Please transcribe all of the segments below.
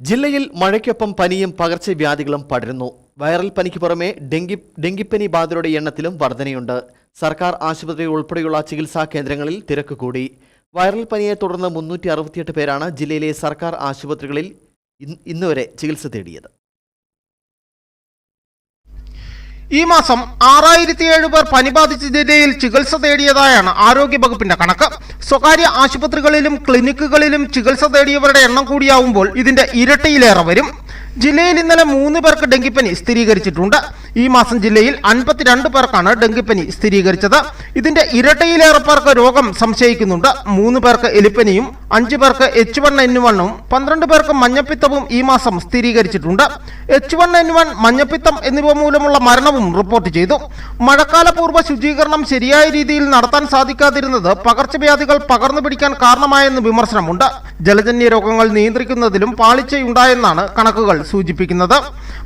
ജില്ലയിൽ മഴയ്ക്കൊപ്പം പനിയും പകർച്ചവ്യാധികളും പടരുന്നു. വൈറൽ പനിക്ക് പുറമെ ഡെങ്കി ഡെങ്കിപ്പനി ബാധിതരുടെ എണ്ണത്തിലും വർധനയുണ്ട്. സർക്കാർ ആശുപത്രി ഉൾപ്പെടെയുള്ള ചികിത്സാ കേന്ദ്രങ്ങളിൽ തിരക്ക് കൂടി. വൈറൽ പനിയെ തുടർന്ന് മുന്നൂറ്റി അറുപത്തിയെട്ട് പേരാണ് ജില്ലയിലെ സർക്കാർ ആശുപത്രികളിൽ ഇന്ന് ഇന്നുവരെ ചികിത്സ തേടിയത്. ഈ മാസം ആറായിരത്തി ഏഴ് പേർ പനി ബാധിച്ച ജില്ലയിൽ ചികിത്സ തേടിയതായാണ് ആരോഗ്യ വകുപ്പിന്റെ കണക്ക്. സ്വകാര്യ ആശുപത്രികളിലും ക്ലിനിക്കുകളിലും ചികിത്സ തേടിയവരുടെ എണ്ണം കൂടിയാവുമ്പോൾ ഇതിന്റെ ഇരട്ടിയിലേറെ വരും. ജില്ലയിൽ ഇന്നലെ മൂന്ന് പേർക്ക് ഡെങ്കിപ്പനി സ്ഥിരീകരിച്ചിട്ടുണ്ട്. ഈ മാസം ജില്ലയിൽ അൻപത്തിരണ്ട് പേർക്കാണ് ഡെങ്കിപ്പനി സ്ഥിരീകരിച്ചത്. ഇതിന്റെ ഇരട്ടിയിലേറെ പേർക്ക് രോഗം സംശയിക്കുന്നുണ്ട്. മൂന്ന് പേർക്ക് എലിപ്പനിയും അഞ്ചു പേർക്ക് എച്ച് വൺ എൻ വണ്ണും പന്ത്രണ്ട് പേർക്ക് മഞ്ഞപ്പിത്തവും ഈ മാസം സ്ഥിരീകരിച്ചിട്ടുണ്ട്. എച്ച് വൺ എൻ വൺ മഞ്ഞപ്പിത്തം എന്നിവ മൂലമുള്ള മരണവും റിപ്പോർട്ട് ചെയ്തു. മഴക്കാലപൂർവ ശുചീകരണം ശരിയായ രീതിയിൽ നടത്താൻ സാധിക്കാതിരുന്നത് പകർച്ചവ്യാധികൾ പകർന്നു പിടിക്കാൻ കാരണമായെന്ന് വിമർശനമുണ്ട്. ജലജന്യ രോഗങ്ങൾ നിയന്ത്രിക്കുന്നതിലും പാളിച്ചയുണ്ടായെന്നാണ് കണക്കുകൾ സൂചിപ്പിക്കുന്നത്.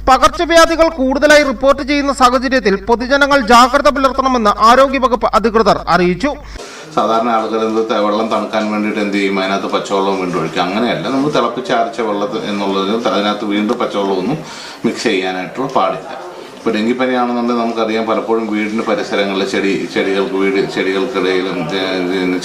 പകർച്ചവ്യാധികൾ കൂടുതലായി റിപ്പോർട്ട് ചെയ്യുന്ന സാഹചര്യത്തിൽ പൊതുജനങ്ങൾ ജാഗ്രത പുലർത്തണമെന്ന് ആരോഗ്യവകുപ്പ് അധികൃതർ അറിയിച്ചു. സാധാരണ ആളുകൾ എന്ത് വെള്ളം തണുക്കാൻ വേണ്ടിയിട്ട് എന്ത് ചെയ്യും? അതിനകത്ത് പച്ചവെള്ളം വീണ്ടും ഒഴിക്കും. അങ്ങനെയല്ല നമ്മൾ തിളപ്പിച്ചാർച്ച വെള്ളത്തിൽ എന്നുള്ളതിന് അതിനകത്ത് വീണ്ടും പച്ചവെള്ളമൊന്നും മിക്സ് ചെയ്യാനായിട്ടുള്ള പാടില്ല. ഇപ്പോൾ ഡെങ്കിപ്പനിയാണെന്നുണ്ടെങ്കിൽ നമുക്കറിയാം പലപ്പോഴും വീടിന്റെ പരിസരങ്ങളിൽ ചെടി ചെടികൾക്ക് വീട് ചെടികൾക്കിടയിലും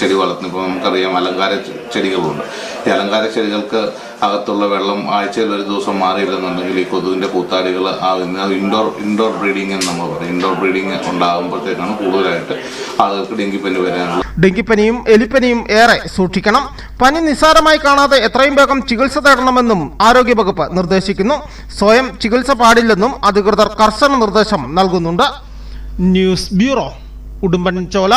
ചെടി വളർത്തുന്നു ഇപ്പോൾ നമുക്കറിയാം അലങ്കാര ചെടികളുണ്ട്. ഈ അലങ്കാര ചെടികൾക്ക് അകത്തുള്ള വെള്ളം ആഴ്ചയിൽ ഒരു ദിവസം മാറിയില്ലെന്നുണ്ടെങ്കിൽ ഈ കൊതുകിന്റെ കൂത്താടികൾ ആകുന്ന ഇൻഡോർ ഇൻഡോർ ബ്രീഡിംഗ് എന്ന് നമ്മൾ പറയും. ഇൻഡോർ ബ്രീഡിംഗ് ഉണ്ടാകുമ്പോഴത്തേക്കാണ് കൂടുതലായിട്ട് ആളുകൾക്ക് ഡെങ്കിപ്പനി വരാനുള്ള ഡെങ്കിപ്പനിയും എലിപ്പനിയും ഏറെ സൂക്ഷിക്കണം. പനി നിസ്സാരമായി കാണാതെ എത്രയും വേഗം ചികിത്സ തേടണമെന്നും ആരോഗ്യവകുപ്പ് നിർദ്ദേശിക്കുന്നു. സ്വയം ചികിത്സ പാടില്ലെന്നും അധികൃതർ കർശന നിർദ്ദേശം നൽകുന്നുണ്ട്. News bureau Udumbanchola.